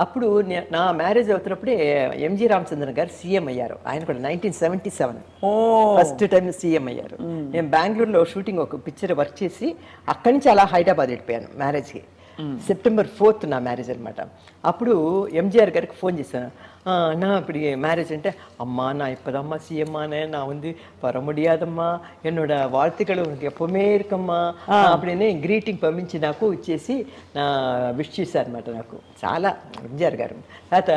అప్పుడు నే- marriage అవుతున్నప్పుడే MG Ramachandran గారు సీఎం అయ్యారు. ఆయన కూడా nineteen seventy seven first time CM అయ్యారు. నేను బెంగళూరులో షూటింగ్ ఒక పిక్చర్ వర్క్ చేసి అక్కడి నుంచి అలా హైదరాబాద్ వెళ్ళిపోయాను మ్యారేజ్కి. సెప్టెంబర్ ఫోర్త్ నా మ్యారేజ్ అనమాట అప్పుడు ఎంజిఆర్ గారికి ఫోన్ చేశాను. నా இப்படி మ్యారేజ్ அம்மா நான் నా தான்மா சிஎம்மானேன் நான் வந்து வர முடியாதம்மா என்னோட வாழ்த்துக்கள் உனக்கு எப்போவுமே இருக்கమ్మా அப்படின்னு గ్రీటింగ్ పంపించి నాకు ఇచ్చేసి నా విష్ చేశారనమాట నాకు. చాలా ఎంజార్ గారు. తర్వాత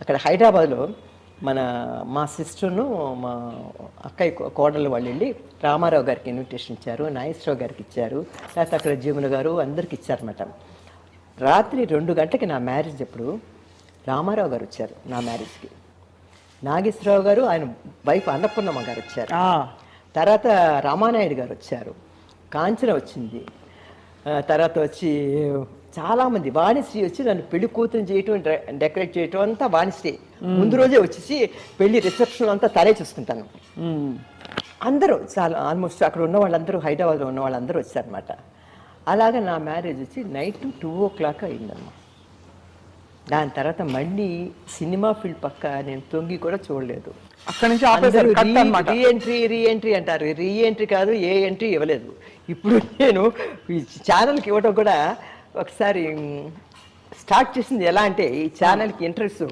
అక్కడ హైదరాబాద్లో మన మా సిస్టర్ను మా అక్కయ్య కోడలు వాళ్ళు వెళ్ళి రామారావు గారికి ఇన్విటేషన్ ఇచ్చారు నాగేశ్వరరావు గారికి ఇచ్చారు. లేకపోతే అక్కడ జీవన గారు అందరికి ఇచ్చారన్నమాట. రాత్రి రెండు గంటలకి నా మ్యారేజ్ ఎప్పుడు? రామారావు గారు వచ్చారు నా మ్యారేజ్కి నాగేశ్వరరావు గారు ఆయన వైఫ్ అన్నపూర్ణమ్మ గారు వచ్చారు. తర్వాత రామానాయుడు గారు వచ్చారు. కాంచన వచ్చింది. తర్వాత వచ్చి చాలామంది వాణిశ్రీ వచ్చి నన్ను పెళ్ళి కూతురు చేయటం డెకరేట్ చేయటం అంతా వాణిశ్రీ. ముందు రోజే వచ్చేసి పెళ్ళి రిసెప్షన్ అంతా తనే చూసుకుంటాను. అందరూ చాలా ఆల్మోస్ట్ అక్కడ ఉన్న వాళ్ళందరూ హైదరాబాద్లో ఉన్న వాళ్ళందరూ వచ్చారనమాట అలాగా నా మ్యారేజ్ వచ్చి నైట్ టూ ఓ క్లాక్ అయిందమ్మా దాని తర్వాత మళ్ళీ సినిమా ఫీల్డ్ పక్క నేను తొంగి కూడా చూడలేదు. అక్కడి నుంచి ఆపేశారు కట్ అనమాట రీ ఎంట్రీ రీ ఎంట్రీ అంటారు. రీ ఎంట్రీ కాదు ఏ ఎంట్రీ ఇవ్వలేదు. ఇప్పుడు నేను ఈ ఛానల్కి ఇవ్వడం కూడా ఒకసారి స్టార్ట్ చేసింది ఎలా అంటే ఈ ఛానల్కి ఇంట్రెస్ట్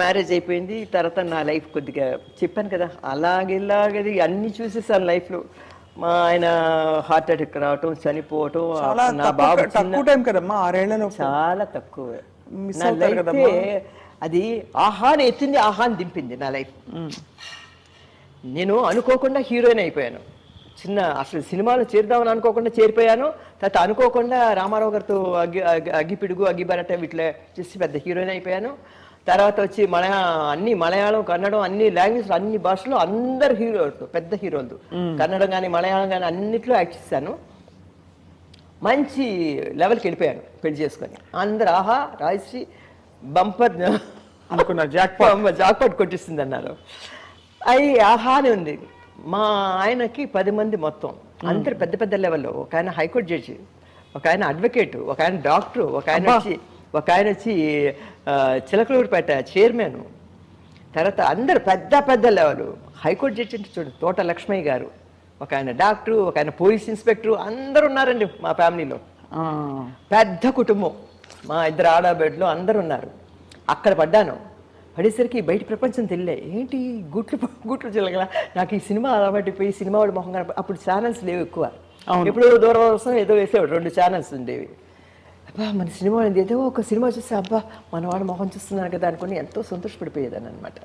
మ్యారేజ్ అయిపోయింది. తర్వాత నా లైఫ్ కొద్దిగా చెప్పాను కదా అలాగే ఇలాగది అన్ని చూసేసాను లైఫ్లో. మా ఆయన హార్ట్ అటాక్ రావటం చనిపోవటం నా తక్కువ బాబు తక్కువ టైం కదమ్మా ఆరేళ్ళలో చాలా తక్కువ. నా లైఫ్ అది ఆహాని ఎత్తింది ఆహాని దింపింది నా లైఫ్. నేను అనుకోకుండా హీరోయిన్ అయిపోయాను. చిన్న అసలు సినిమాలో చేరుదామని అనుకోకుండా చేరిపోయాను. తర్వాత అనుకోకుండా రామారావు గారితో అగ్గి అగ్గి- అగ్గిపిడుగు అగ్గిబరట వీటిలో చేసి పెద్ద హీరోయిన్ అయిపోయాను. తర్వాత వచ్చి మలయా అన్ని మలయాళం కన్నడం అన్ని లాంగ్వేజ్ అన్ని భాషలో అందరు హీరోలు పెద్ద హీరోలు కన్నడం కానీ మలయాళం కానీ అన్నిట్లో యాక్ట్ చేశాను. మంచి లెవెల్కి వెళ్ళిపోయాను పెళ్ళి చేసుకొని. అందరు ఆహా రాజశ్రీ బంపర్ అనుకున్నారు జాక్ జాక్పాట్ కొట్టిస్తుంది అన్నారు. అవి ఆహానే ఉంది. మా ఆయనకి పది మంది మొత్తం. అందరు పెద్ద పెద్ద లెవెల్లో ఒక ఆయన హైకోర్టు జడ్జి ఒక ఆయన అడ్వకేట్ ఒక ఆయన డాక్టర్ ఒక ఆయన వచ్చి ఒక ఆయన వచ్చి చిలకలూరుపేట చైర్మన్ తర్వాత అందరు పెద్ద పెద్ద లెవెల్ హైకోర్టు జడ్జి అంటే చూడు తోట లక్ష్మయ్య గారు ఒక ఆయన డాక్టరు ఒక ఆయన పోలీస్ ఇన్స్పెక్టర్ అందరు ఉన్నారండి మా ఫ్యామిలీలో. పెద్ద కుటుంబం మా ఇద్దరు ఆడబిడ్డలు అందరు ఉన్నారు అక్కడ పడ్డాను. పడేసరికి బయట ప్రపంచం తెలియలే ఏంటి గుట్లు గుట్లు చిల్లగల నాకు ఈ సినిమా అలవాటిపోయి సినిమా వాడి మొహం అప్పుడు ఛానల్స్ లేవు ఎక్కువ. ఇప్పుడు దూరదర్శనం ఏదో వేసేవాడు రెండు ఛానల్స్ ఉండేవి. అబ్బా మన సినిమా ఏదో ఒక సినిమా చూస్తే అబ్బా మన వాడు మొహం చూస్తున్నాను కదా అనుకుని ఎంతో సంతోషపడిపోయేదాన్ని అనమాట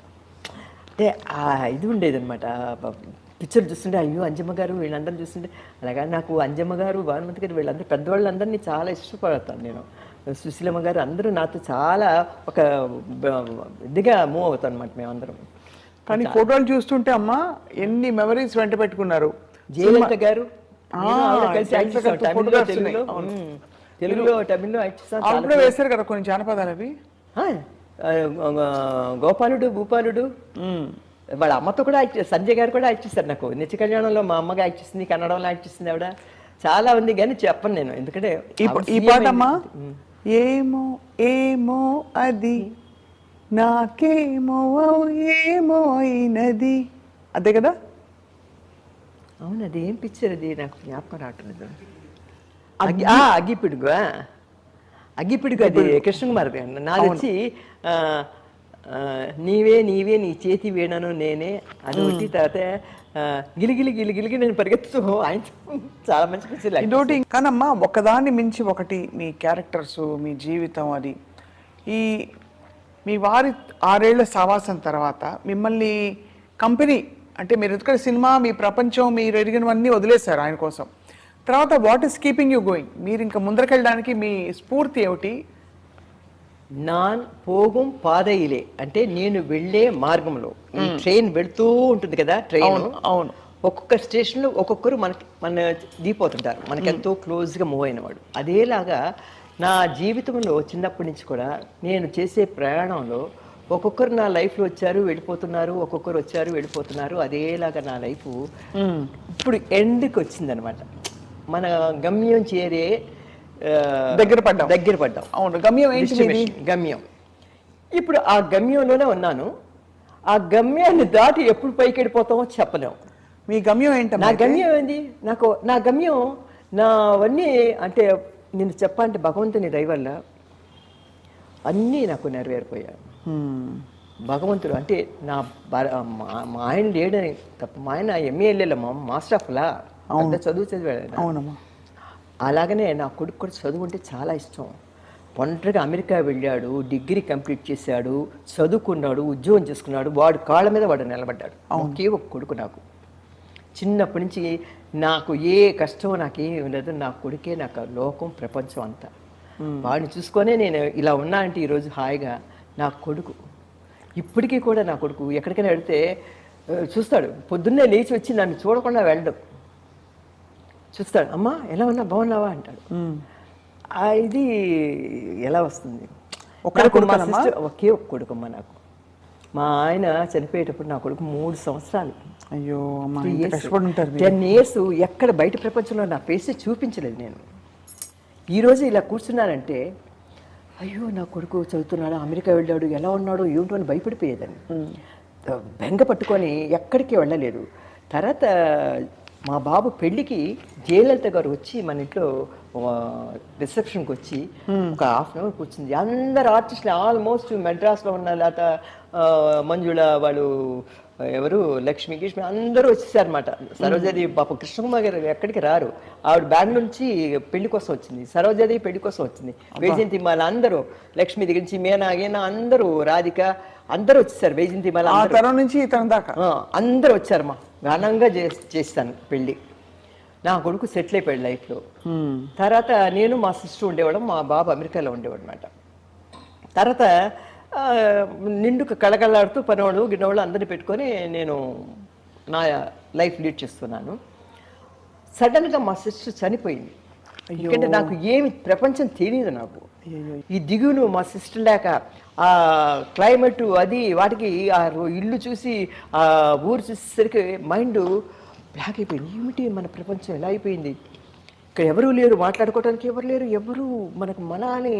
అంటే ఆ ఇది ఉండేదన్నమాట. పిక్చర్ చూస్తుంటే అయ్యో అంజమ్మ గారు వీళ్ళందరూ చూస్తుంటే అలాగా నాకు అంజమ్మ గారు భానుమతి గారు వీళ్ళందరూ పెద్దవాళ్ళందరినీ చాలా ఇష్టపడతాను నేను. సుశీలమ్మ గారు అందరూ నాతో చాలా ఒక ఇదిగా మూవ్ అవుతాం అనమాట మేమందరం. కానీ ఫోటోలు చూస్తుంటే అమ్మా ఎన్ని మెమరీస్ వెంట పెట్టుకున్నారు. జయలలిత గారు తెలుగులో తమిళ్ళో అప్పుడే వేశారు కదా కొన్ని జానపదాలు అవి? గోపాలుడు భూపాలుడు. వాళ్ళ అమ్మతో కూడా యాక్ట్ సంజయ్ గారు కూడా యాక్ట్ చేస్తారు నాకు. నిత్య కళ్యాణంలో మా అమ్మగా యాక్ట్ చేసింది కన్నడంలో యాక్ట్ చేసింది ఆవిడ. చాలా ఉంది కానీ చెప్పను నేను ఎందుకంటే ఈ పాట అమ్మా. ఏమో ఏమో అది నాకేమో ఏమో అయినది. అదే కదా? అవును అది ఏం పిక్చర్ అది? నాకు జ్ఞాపకం రావట్లేదు. అగ్గిపిడుగు. అగ్గిపిడుగు అది కృష్ణకుమార్ ఆ, ఆ, నీవే నీవే నీ చేతి వీణను నేనే అది ఒకటి తర్వాత గిలిగిలి గిలిగిలిగి నేను పరిగెత్తుతూ ఆయన చాలా మంచి పిక్చర్ ఇదోటి కానమ్మా ఒకదాన్ని మించి ఒకటి మీ క్యారెక్టర్స్ మీ జీవితం అది. ఈ మీ వారి ఆరేళ్ళ సావాసం తర్వాత మిమ్మల్ని కంపెనీ అంటే మీరు ఎందుకంటే సినిమా మీ ప్రపంచం మీరు ఎరిగినవన్నీ వదిలేశారు ఆయన కోసం. తర్వాత what is keeping you going మీరు ఇంకా ముందరకెళ్ళడానికి మీ స్ఫూర్తి ఏమిటి? నాన్ పోగుం పాదయిలే. అంటే నేను వెళ్ళే మార్గంలో. ఈ ట్రైన్ వెళ్తూ ఉంటుంది కదా ట్రైన్ అవును. ఒక్కొక్క స్టేషన్లో ఒక్కొక్కరు మనకి మన దిగిపోతుంటారు. మనకి ఎంతో క్లోజ్గా మూవ్ అయిన వాడు అదేలాగా నా జీవితంలో చిన్నప్పటి నుంచి కూడా నేను చేసే ప్రయాణంలో ఒక్కొక్కరు నా లైఫ్లో వచ్చారు వెళ్ళిపోతున్నారు ఒక్కొక్కరు వచ్చారు వెళ్ళిపోతున్నారు. అదేలాగా నా లైఫ్ ఇప్పుడు ఎండ్కి వచ్చిందనమాట. మన గమ్యం చేరే దగ్గర పడ్డాం. దగ్గర పడ్డాం. అవును గమ్యం ఏంటి గమ్యం. ఇప్పుడు ఆ గమ్యంలోనే ఉన్నాను. ఆ గమ్యాన్ని దాటి ఎప్పుడు పైకి వెళ్ళిపోతామో చెప్పలేం. మీ గమ్యం నా ఏంటమ్మా గమ్యం ఏంది? నాకు నా గమ్యం నావన్నీ అంటే నేను చెప్పాలంటే భగవంతుని వల్ల అన్నీ నాకు నెరవేరిపోయాయి. భగవంతుడు అంటే నా మా- ఆయన లేడని తప్ప మా ఆయన ఎంఏఎల్ఏలమ్మా మాస్టర్ ఆఫ్ లా. పెద్ద చదువు చదివాడు. అవునమ్మా. అలాగనే నా కొడుకు కూడా చదువు అంటే చాలా ఇష్టం. ఒంటరిగా అమెరికా వెళ్ళాడు డిగ్రీ కంప్లీట్ చేశాడు చదువుకున్నాడు ఉద్యోగం చేసుకున్నాడు వాడు కాళ్ళ మీద వాడు నిలబడ్డాడు. ఒకే ఒక కొడుకు నాకు. చిన్నప్పటి నుంచి నాకు ఏ కష్టం నాకేం లేదు నా కొడుకే నాకు లోకం ప్రపంచం అంతా. వాడిని చూసుకొనే నేను ఇలా ఉన్నా అంటే ఈరోజు హాయిగా నా కొడుకు. ఇప్పటికీ కూడా నా కొడుకు ఎక్కడికైనా వెళితే చూస్తాడు. పొద్దున్నే లేచి వచ్చి నన్ను చూడకుండా వెళ్ళడు. చూస్తాడు అమ్మా ఎలా ఉన్నా బాగున్నావా? అంటాడు. ఇది ఎలా వస్తుంది? ఒకే ఒక కొడుకమ్మ నాకు. మా ఆయన చనిపోయేటప్పుడు నా కొడుకు మూడు సంవత్సరాలు. అయ్యో. టెన్ ఇయర్స్ ఎక్కడ బయట ప్రపంచంలో నా ఫేస్ చూపించలేదు నేను. ఈరోజు ఇలా కూర్చున్నానంటే అయ్యో నా కొడుకు చదువుతున్నాడు అమెరికా వెళ్ళాడు ఎలా ఉన్నాడు ఏమిటో అని భయపడిపోయేదాన్ని. బెంగ పట్టుకొని ఎక్కడికి వెళ్ళలేదు. తర్వాత మా బాబు పెళ్ళికి జయలలిత గారు వచ్చి మన ఇంట్లో రిసెప్షన్కి వచ్చి ఒక హాఫ్ అన్ అవర్ కూర్చుంది. అందరు ఆర్టిస్టులు ఆల్మోస్ట్ మెడ్రాస్లో ఉన్న లేక మంజుళ వాళ్ళు ఎవరు లక్ష్మి గిష్మి అందరూ వచ్చేసారనమాట సరోజాదేవి పాప కృష్ణకుమార్ గారు ఎక్కడికి రారు. ఆవిడ బెంగళూరు నుంచి పెళ్ళి కోసం వచ్చింది. సరోజాదేవి పెళ్ళి కోసం వచ్చింది. వైజయంతి మాల అందరూ లక్ష్మి దగ్గర నుంచి మీనా గీనా అందరూ రాధిక అందరూ వచ్చేసారు. వైజయంతి మాల ఆ అందరూ. తరం నుంచి ఈ తరం దాకా? అందరూ వచ్చారమ్మా. ఘనంగా చే చేస్తాను పెళ్ళి. నా కొడుకు సెటిల్ అయిపోయాడు లైఫ్లో. తర్వాత నేను మా సిస్టర్ ఉండేవాడు మా బాబు అమెరికాలో ఉండేవాడు అనమాట తర్వాత నిండుకు కళకళలాడుతూ పనివాడు గిన్నెవాళ్ళు అందరిని పెట్టుకొని నేను నా లైఫ్ లీడ్ చేస్తున్నాను. సడన్గా మా సిస్టర్ చనిపోయింది. ఎందుకంటే నాకు ఏమి ప్రపంచం తెలియదు నాకు. ఈ దిగులు మా సిస్టర్ లేక ఆ క్లైమేట్ అది వాటికి ఆ ఇల్లు చూసి ఆ ఊరు చూసేసరికి మైండ్ బ్లాక్ అయిపోయింది. ఏమిటి మన ప్రపంచం ఎలా అయిపోయింది? ఇక్కడ ఎవరు లేరు మాట్లాడుకోవడానికి ఎవరు లేరు ఎవరు మనకు మన అని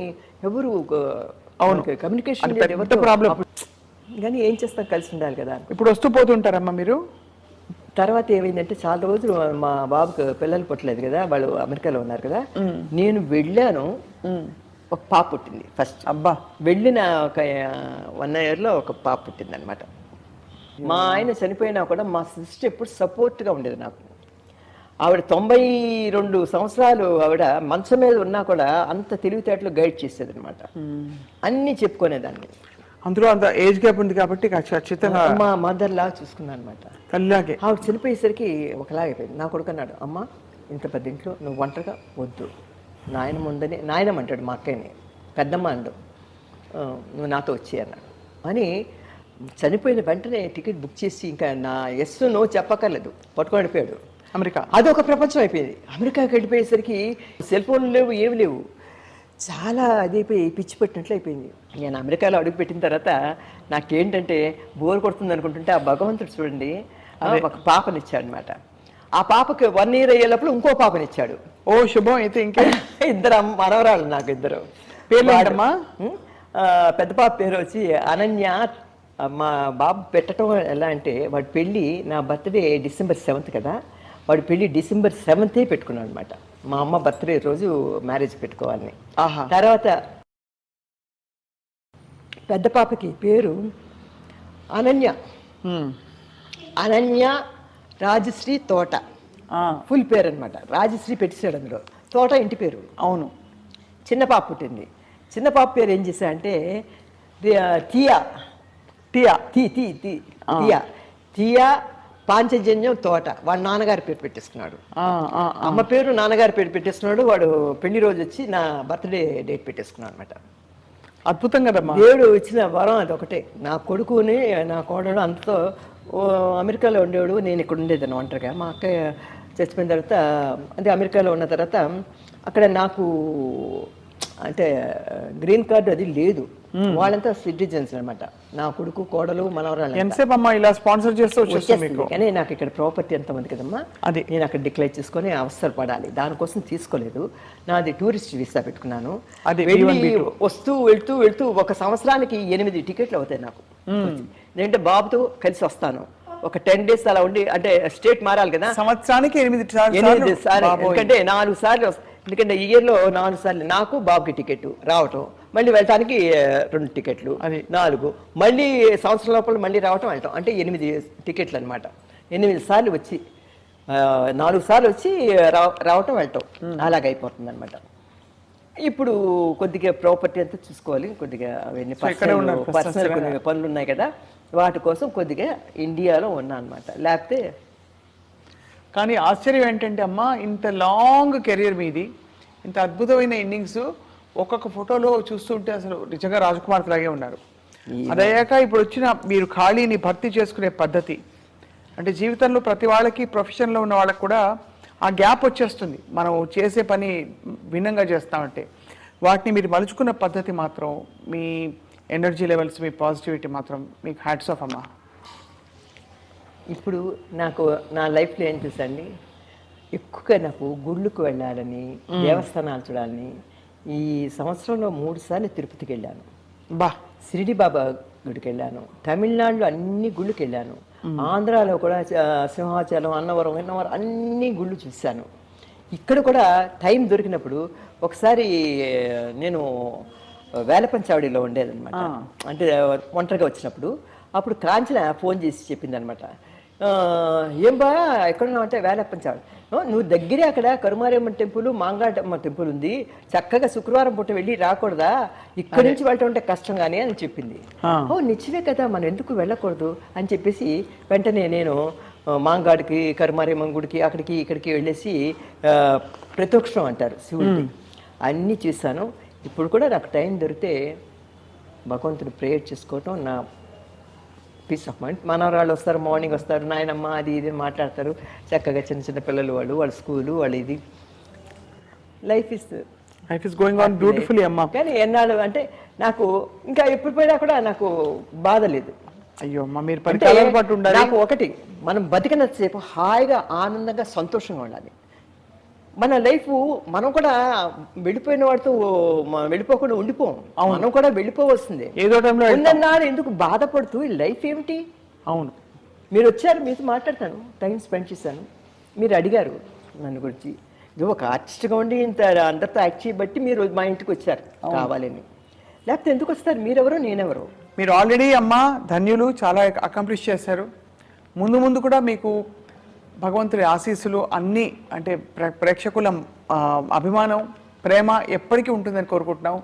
ఎవరు అవును. కమ్యూనికేషన్ పెద్ద problem. కానీ ఏం చేస్తాం కలిసి ఉండాలి కదా. ఇప్పుడు వస్తూ పోతుంటారమ్మా మీరు? తర్వాత ఏమైందంటే చాలా రోజులు మా బాబుకు పిల్లలు పుట్టలేదు కదా వాళ్ళు అమెరికాలో ఉన్నారు కదా. నేను వెళ్ళాను. ఒక పాప పుట్టింది ఫస్ట్. అబ్బా. వెళ్ళిన ఒక వన్ ఇయర్లో ఒక పాప పుట్టింది అనమాట మా ఆయన చనిపోయినా కూడా మా సిస్టర్ ఎప్పుడు సపోర్ట్గా ఉండేది నాకు. ఆవిడ తొంభై రెండు సంవత్సరాలు ఆవిడ మంచం మీద ఉన్నా కూడా అంత తెలివితేటలు గైడ్ చేసేది అనమాట అన్నీ చెప్పుకునేదాన్ని. అందులో అంత ఏజ్ గ్యాప్ ఉంది కాబట్టి ఖచ్చి- ఖచ్చితంగా మా మదర్ లాగా చూసుకున్నాను అనమాట తల్లిలాగే. ఆవిడ చనిపోయేసరికి ఒకలాగైపోయింది. నా కొడుకు అన్నాడు అమ్మ ఇంత పెద్ద ఇంట్లో నువ్వు ఒంటరిగా వద్దు. నాయనమ్మ ఉందని నాయనమ్మ అంటాడు మా అక్కయ్యని. పెద్దమ్మ అండు "ఆ, నువ్వు నాతో వచ్చి అన్నాడు. అని చనిపోయిన వెంటనే టికెట్ బుక్ చేసి ఇంకా నా ఎస్ నో చెప్పక్కర్లేదు. పట్టుకొని వెళ్ళిపోయాడు. అమెరికా. అదొక ప్రపంచం అయిపోయింది. అమెరికాకి వెళ్ళిపోయేసరికి సెల్ ఫోన్లు లేవు ఏమి లేవు. చాలా అదైపోయి పిచ్చి పెట్టినట్లు అయిపోయింది. నేను అమెరికాలో అడుగు పెట్టిన తర్వాత నాకేంటంటే బోర్ కొడుతుంది అనుకుంటుంటే ఆ భగవంతుడు చూడండి ఒక పాపనిచ్చాడు అనమాట ఆ పాపకి వన్ ఇయర్ అయ్యేటప్పుడు ఇంకో పాపనిచ్చాడు. ఓ శుభం అయితే ఇంకే? ఇద్దరు మనవరాళ్ళు నాకు ఇద్దరు. పేర్లు ఏంటమ్మా? పెద్ద పాప పేరు వచ్చి అనన్య. మా బాబు పెట్టడం ఎలా అంటే వాడి పెళ్ళి నా బర్త్డే డిసెంబర్ సెవెంత్ కదా. వాడి పెళ్ళి డిసెంబర్ సెవెంతే పెట్టుకున్నాడు అనమాట మా అమ్మ బర్త్డే రోజు మ్యారేజ్ పెట్టుకోవాలని. ఆహా. తర్వాత పెద్ద పాపకి పేరు అనన్య. అనన్య రాజశ్రీ తోట. ఫుల్ పేరు అనమాట రాజశ్రీ పెట్టేశాడు అందులో. తోట ఇంటి పేరు. అవును. చిన్న పాప పుట్టింది. చిన్న పాప పేరు ఏం చేశా అంటే ది- టియా టీ టీ టియా టియా పాంచజన్యం తోట. వాడు నాన్నగారి పేరు పెట్టేసుకున్నాడు. అమ్మ పేరు నాన్నగారి పేరు పెట్టేసుకున్నాడు. వాడు పెళ్ళి రోజు వచ్చి నా బర్త్డే డేట్ పెట్టేసుకున్నాడు అనమాట అద్భుతం కదమ్మా. దేవుడు ఇచ్చిన వరం అది ఒకటే. నా కొడుకుని నా కోడలు అంతతో అమెరికాలో ఉండేవాడు. నేను ఇక్కడ ఉండేదాన్ని ఒంటరిగా. మా అక్కయ్య చచ్చిపోయిన తర్వాత అంటే అమెరికాలో ఉన్న తర్వాత అక్కడ నాకు అంటే గ్రీన్ కార్డు అది లేదు. వాళ్ళంతా సిటిజన్స్ అన్నమాట. నా కొడుకు కోడలు మనవరాలు ఎంతసేపు అమ్మా ఇలా స్పాన్సర్ చేస్తూ వచ్చేస్తుంది కానీ నాకు ఇక్కడ ప్రాపర్టీ ఎంత ఉంది కదమ్మా? అది. నేను అక్కడ డిక్లేర్ చేసుకొని అవసరం పడాలి. దానికోసం తీసుకోలేదు. నాది టూరిస్ట్ వీసా పెట్టుకున్నాను. అది వెళ్ళి B1, B2. వస్తూ వెళ్తూ వెళ్తూ ఒక సంవత్సరానికి ఎనిమిది టికెట్లు అవుతాయి నాకు. నేనంటే బాబుతో కలిసి వస్తాను. ఒక టెన్ డేస్ అలా ఉండి అంటే స్టేట్ మారాలి కదా. సంవత్సరానికి ఎనిమిది ఎనిమిది సార్లు. ఎందుకంటే నాలుగు సార్లు ఎందుకంటే ఈ ఇయర్లో నాలుగు సార్లు నాకు బాబుకి టికెట్ రావటం మళ్ళీ వెళ్ళటానికి రెండు టికెట్లు అది. నాలుగు. మళ్ళీ సంవత్సరం లోపల మళ్ళీ రావటం వెళ్ళటం. అంటే ఎనిమిది టికెట్లు అన్నమాట. ఎనిమిది సార్లు వచ్చి నాలుగు సార్లు వచ్చి రావ రావటం వెళ్ళటం. అలాగైపోతుంది అనమాట ఇప్పుడు కొద్దిగా ప్రాపర్టీ అంతా చూసుకోవాలి. కొద్దిగా అవన్నీ పర్సనల్ పర్సనల్ కొన్ని పనులు ఉన్నాయి కదా. వాటి కోసం కొద్దిగా ఇండియాలో ఉన్నా అనమాట లేకపోతే కానీ ఆశ్చర్యం ఏంటంటే అమ్మా ఇంత లాంగ్ కెరీర్ మీది ఇంత అద్భుతమైన ఇన్నింగ్స్ ఒక్కొక్క ఫోటోలో చూస్తుంటే అసలు నిజంగా రాజకుమార్ లాగే ఉన్నారు. అదయ్యాక ఇప్పుడు వచ్చిన మీరు ఖాళీని భర్తీ చేసుకునే పద్ధతి అంటే జీవితంలో ప్రతి వాళ్ళకి ప్రొఫెషన్లో ఉన్న వాళ్ళకి కూడా ఆ గ్యాప్ వచ్చేస్తుంది. మనం చేసే పని భిన్నంగా చేస్తామంటే. వాటిని మీరు మలుచుకున్న పద్ధతి మాత్రం మీ ఎనర్జీ లెవెల్స్ మీ పాజిటివిటీ మాత్రం మీకు హ్యాట్స్ ఆఫ్ అమ్మా. ఇప్పుడు నాకు నా లైఫ్లో ఏం చూసండి ఎక్కువగా నాకు గుళ్ళకు వెళ్ళాలని దేవస్థానాలు చూడాలని ఈ సంవత్సరంలో మూడు సార్లు తిరుపతికి వెళ్ళాను. బా. షిరిడి బాబా గుడికి వెళ్ళాను. తమిళనాడులో అన్ని గుళ్ళకి వెళ్ళాను. ఆంధ్రాలో కూడా సింహాచలం అన్నవరం అన్నవరం అన్ని గుళ్ళు చూశాను. ఇక్కడ కూడా టైం దొరికినప్పుడు ఒకసారి నేను వేలపంచావడిలో ఉండేదన్నమాట. అంటే ఒంటరిగా వచ్చినప్పుడు. అప్పుడు కాంచన ఫోన్ చేసి చెప్పింది అనమాట ఏం బా ఎక్కడున్నావు అంటే వేలప్పంచాడు నువ్వు దగ్గరే అక్కడ కరుమారియమ్మ టెంపుల్ మాంగాటమ్మ టెంపుల్ ఉంది. చక్కగా శుక్రవారం పూట వెళ్ళి రాకూడదా? ఇక్కడి నుంచి వెళ్ళటం అంటే కష్టం కానీ అని చెప్పింది. ఓ నిజమే కదా మనం ఎందుకు వెళ్ళకూడదు? అని చెప్పేసి వెంటనే నేను మాంగాడికి కరుమారియమ్మ గుడికి అక్కడికి ఇక్కడికి వెళ్ళేసి ఆ, ప్రతోక్షం అంటారు శివుడికి అన్నీ చూశాను. ఇప్పుడు కూడా నాకు టైం దొరికితే భగవంతుడు ప్రేయర్ చేసుకోవటం నా పీస్ ఆఫ్ మైండ్ మనవరాళ్ళు వస్తారు మార్నింగ్ వస్తారు నాయనమ్మ అది ఇది మాట్లాడతారు. చక్కగా చిన్న చిన్న పిల్లలు వాళ్ళు వాళ్ళ స్కూలు వాళ్ళ ఇది. Life is life is going on beautifully అమ్మా. కానీ ఎన్నాళ్ళు అంటే నాకు ఇంకా ఎప్పుడు పోయినా కూడా నాకు బాధ లేదు. అయ్యో అమ్మా మీరు నాకు ఒకటి మనం బతికినంతసేపు హాయిగా ఆనందంగా సంతోషంగా ఉండాలి. మన లైఫ్ మనం కూడా వెళ్ళిపోయిన వాడితో వెళ్ళిపోకుండా ఉండిపోం. మనం కూడా వెళ్ళిపోవలసిందే. ఏదో టైంలో ఉన్నన్నాడు ఎందుకు బాధపడుతూ ఈ లైఫ్ ఏమిటి? అవును. మీరు వచ్చారు మీతో మాట్లాడతాను. టైం స్పెండ్ చేశాను. మీరు అడిగారు నన్ను గురించి. ఇది ఒక ఆర్టిస్ట్గా ఉండి ఇంత అందరితో యాక్ట్ చేయబట్టి మీరు మా ఇంటికి వచ్చారు కావాలని. లేకపోతే ఎందుకు వస్తారు? మీరెవరో నేనెవరో. మీరు ఆల్రెడీ అమ్మ ధన్యులు చాలా అకంప్లిష్ చేశారు. ముందు ముందు కూడా మీకు భగవంతుడి ఆశీస్సులు అన్నీ అంటే ప్రే- ప్రేక్షకుల ఆ, అభిమానం ప్రేమ ఎప్పటికీ ఉంటుందని కోరుకుంటున్నాం